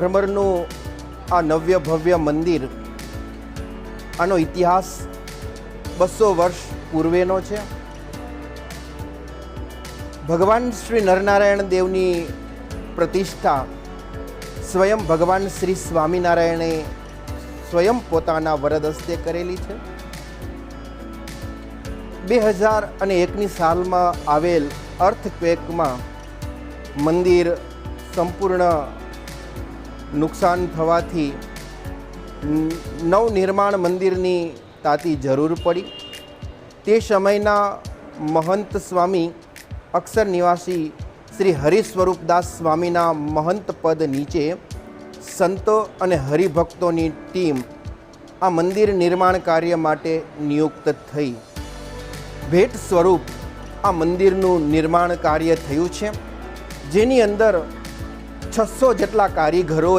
ભ્રમરનું આ નવ્ય ભવ્ય મંદિર આનો ઇતિહાસ બસો વર્ષ પૂર્વેનો છે. ભગવાન શ્રી નરનારાયણ દેવની પ્રતિષ્ઠા સ્વયં ભગવાન શ્રી સ્વામિનારાયણે સ્વયં પોતાના વરદ હસ્તે કરેલી છે. બે હજાર અને એકની સાલમાં આવેલ અર્થક્વેકમાં મંદિર સંપૂર્ણ નુકસાન થવાથી નવનિર્માણ મંદિરની તાતી જરૂર પડી. તે સમયના મહંત સ્વામી અક્ષર નિવાસી શ્રી હરિસ્વરૂપદાસ સ્વામીના મહંત પદ નીચે સંતો અને હરિભક્તોની ટીમ આ મંદિર નિર્માણ કાર્ય માટે નિયુક્ત થઈ. ભેટ સ્વરૂપ આ મંદિરનું નિર્માણ કાર્ય થયું છે, જેની અંદર છસો જેટલા કારીગરો